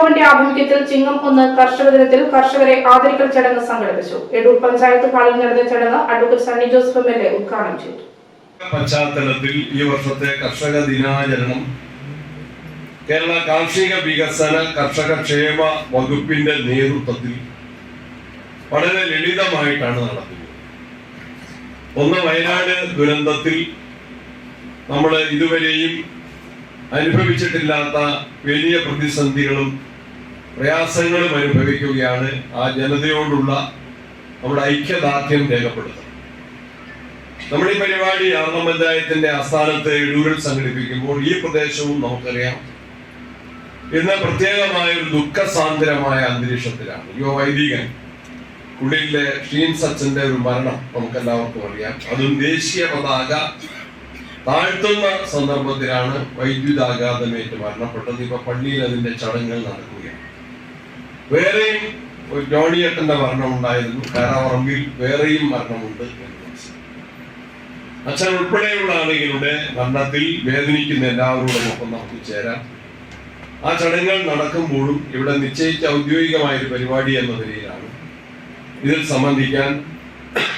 ഭവന്റെ ആഭിമുഖ്യത്തിൽ ചിങ്ങം ഒന്ന് കർഷക ദിനത്തിൽ കർഷകരെ ആദരിക്കൽ ചടങ്ങ് സംഘടിപ്പിച്ചു. എടൂർ പഞ്ചായത്ത് ഹാളിൽ നടന്ന ചടങ്ങ് advocate Sunny Joseph M L A ഉദ്ഘാടനം ചെയ്തു. പശ്ചാത്തലത്തിൽ ഈ വർഷത്തെ കർഷക ദിനാചരണം കേരള കാർഷിക വികസന കർഷക ക്ഷേമ വകുപ്പിന്റെ നേതൃത്വത്തിൽ വളരെ ലളിതമായിട്ടാണ് നടത്തുന്നത് ഒന്ന് വയനാട് ദുരന്തത്തിൽ നമ്മൾ ഇതുവരെയും അനുഭവിച്ചിട്ടില്ലാത്ത വലിയ പ്രതിസന്ധികളും പ്രയാസങ്ങളും അനുഭവിക്കുകയാണ് ആ ജനതയോടുള്ള നമ്മുടെ ഐക്യദാർഢ്യം രേഖപ്പെടുത്തുന്നത്. നമ്മുടെ ഈ പരിപാടി ആർന്ന പഞ്ചായത്തിന്റെ ആസ്ഥാനത്ത് ഇടൂരിൽ സംഘടിപ്പിക്കുമ്പോൾ ഈ പ്രദേശവും നമുക്കറിയാം. ഇന്ന് പ്രത്യേകമായ ഒരു ദുഃഖസാന്ദ്രമായ അന്തരീക്ഷത്തിലാണ്. യോ വൈദികൻ ഉള്ളിലെ ഷീൻ സച്ചന്റെ ഒരു മരണം നമുക്ക് എല്ലാവർക്കും അറിയാം. അതും ദേശീയ പതാക താഴ്ത്തുന്ന സന്ദർഭത്തിലാണ് വൈദ്യുതാഘാതമേറ്റ് മരണപ്പെട്ടത്. ഇപ്പൊ പള്ളിയിൽ അതിന്റെ ചടങ്ങുകൾ നടക്കുകയാണ്. വേറെയും ഒരു ജോണിയേട്ടന്റെ മരണം ഉണ്ടായിരുന്നു കാരാവറമ്പിൽ വേറെയും മരണമുണ്ട് അച്ഛൻ ഉൾപ്പെടെയുള്ള ആളുകളുടെ മരണത്തിൽ വേദനിക്കുന്ന എല്ലാവരോടും ഒപ്പം നമുക്ക് ചേരാം. ആ ചടങ്ങുകൾ നടക്കുമ്പോഴും ഇവിടെ നിശ്ചയിച്ച ഔദ്യോഗികമായ ഒരു പരിപാടി എന്ന നിലയിലാണ്. ഇതിൽ സംബന്ധിക്കാൻ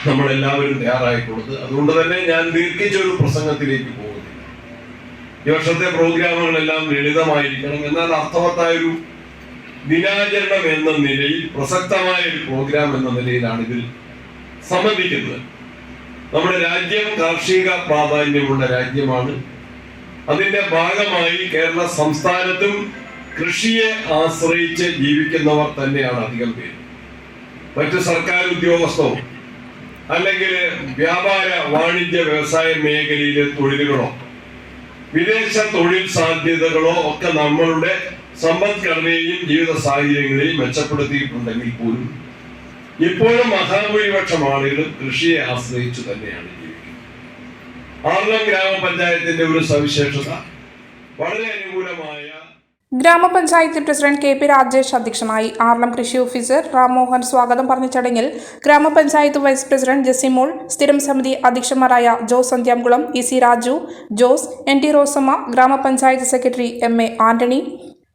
നമ്മൾ എല്ലാവരും തയ്യാറായിട്ടുള്ളത് അതുകൊണ്ട് തന്നെ ഞാൻ ദീർഘിച്ച ഒരു പ്രസംഗത്തിലേക്ക് പോകുന്നില്ല ഈ വർഷത്തെ പ്രോഗ്രാമുകളെല്ലാം ലളിതമായിരിക്കണം എന്നാൽ അർത്ഥവത്തായ ഒരു ദിനാചരണം എന്ന നിലയിൽ പ്രസക്തമായ ഒരു പ്രോഗ്രാം എന്ന നിലയിലാണ് ഇതിൽ സംബന്ധിക്കുന്നത്. നമ്മുടെ രാജ്യം കാർഷിക പ്രാധാന്യമുള്ള രാജ്യമാണ്. അതിന്റെ ഭാഗമായി കേരള സംസ്ഥാനത്തും കൃഷിയെ ആശ്രയിച്ച് ജീവിക്കുന്നവർ തന്നെയാണ് അധികം പേര്. മറ്റ് സർക്കാർ ഉദ്യോഗസ്ഥോ അല്ലെങ്കിൽ വ്യാപാര വാണിജ്യ വ്യവസായ മേഖലയിലെ തൊഴിലുകളോ വിദേശ തൊഴിൽ സാധ്യതകളോ ഒക്കെ നമ്മളുടെ സമ്പദ്ഘടനയെയും ജീവിത സാഹചര്യങ്ങളെയും മെച്ചപ്പെടുത്തിയിട്ടുണ്ടെങ്കിൽ പോലും ഇപ്പോഴും മഹാഭൂരിപക്ഷം ആളുകളും കൃഷിയെ ആശ്രയിച്ചു തന്നെയാണ് ജീവിക്കുന്നത്. ആർലം ഗ്രാമപഞ്ചായത്തിന്റെ ഒരു സവിശേഷത വളരെ അനുകൂലമായ ഗ്രാമപഞ്ചായത്ത് പ്രസിഡന്റ് കെ പി രാജേഷ് അധ്യക്ഷനായി ആർലം കൃഷി ഓഫീസർ റാംമോഹൻ സ്വാഗതം പറഞ്ഞ ചടങ്ങിൽ ഗ്രാമപഞ്ചായത്ത് വൈസ് പ്രസിഡന്റ് ജെസിമോൾ സ്ഥിരം സമിതി അധ്യക്ഷന്മാരായ Jose Sandhyamkulam E C Raju Jose N T Rosamma ഗ്രാമപഞ്ചായത്ത് secretary M A Antony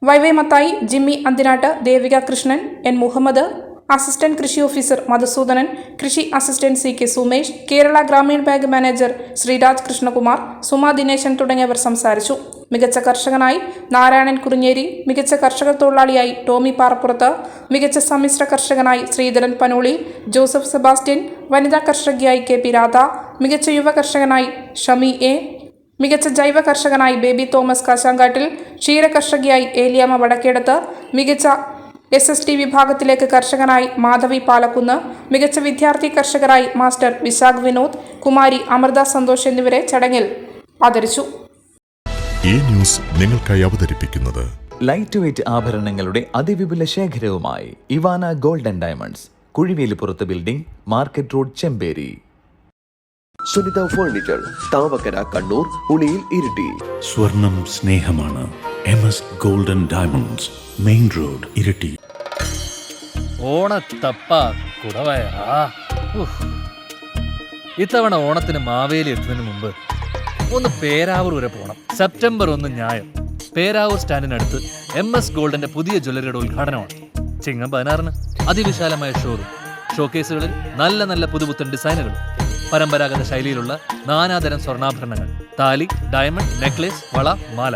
Y Y Mathai Jimmy Anthinattu Devika Krishnan N Muhammad assistant കൃഷി ഓഫീസർ മധുസൂദനൻ കൃഷി assistant C K Sumesh Kerala Grameen bank manager Sreeraj Krishnakumar Suma Dineshan തുടങ്ങിയവർ സംസാരിച്ചു. മികച്ച കർഷകനായി നാരായണൻ കുറിഞ്ഞേരി മികച്ച കർഷക തൊഴിലാളിയായി ടോമി പാറപ്പുറത്ത് മികച്ച സമ്മിശ്ര കർഷകനായി ശ്രീധരൻ പനോളി ജോസഫ് സെബാസ്റ്റ്യൻ വനിതാ കർഷകയായി കെ പി രാധ മികച്ച യുവ കർഷകനായി ഷമി എ മികച്ച ജൈവ കർഷകനായി ബേബി തോമസ് കാശാങ്കാട്ടിൽ ക്ഷീര കർഷകയായി ഏലിയാമ്മ വടക്കേടത്ത് മികച്ച എസ് എസ് ടി വിഭാഗത്തിലേക്ക് കർഷകനായി മാധവി പാലക്കുന്ന് മികച്ച വിദ്യാർത്ഥി കർഷകരായി മാസ്റ്റർ വിശാഖ് വിനോദ് കുമാരി അമൃത സന്തോഷ് എന്നിവരെ ചടങ്ങിൽ ആദരിച്ചു. ഈ ന്യൂസ് നിങ്ങൾക്കായി അവതരിപ്പിക്കുന്നത് ലൈറ്റ് വെയ്റ്റ് ആഭരണങ്ങളുടെ അതിവിപുല ശേഖരവുമായി Evana golden diamonds Kuzhivelippurath building market road Chemperi. Sunitha furniture Thavakkara Kannur Uliyil Iritty. സ്വർണം സ്നേഹമാണ്. M S golden diamonds main road Iritty ഓണത്തപ്പ കുടവയാ. ഇത്തവണ ഓണത്തിന് മാവേലി എത്തുന്നതിന് മുമ്പ് ഒന്ന് പേരാവൂർ വരെ പോകണം സെപ്റ്റംബർ ഒന്ന് ഞായർ പേരാവൂർ സ്റ്റാൻഡിനടുത്ത് എം എസ് ഗോൾഡിന്റെ പുതിയ ജ്വല്ലറിയുടെ ഉദ്ഘാടനമാണ്. ചിങ്ങം പതിനാറിന് അതിവിശാലമായ ഷോറൂം ഷോക്കേസുകളിൽ നല്ല നല്ല പുതുപുത്തൻ ഡിസൈനുകൾ പരമ്പരാഗത ശൈലിയിലുള്ള നാനാതരം സ്വർണാഭരണങ്ങൾ. താലി ഡയമണ്ട് നെക്ലേസ് വള മാല.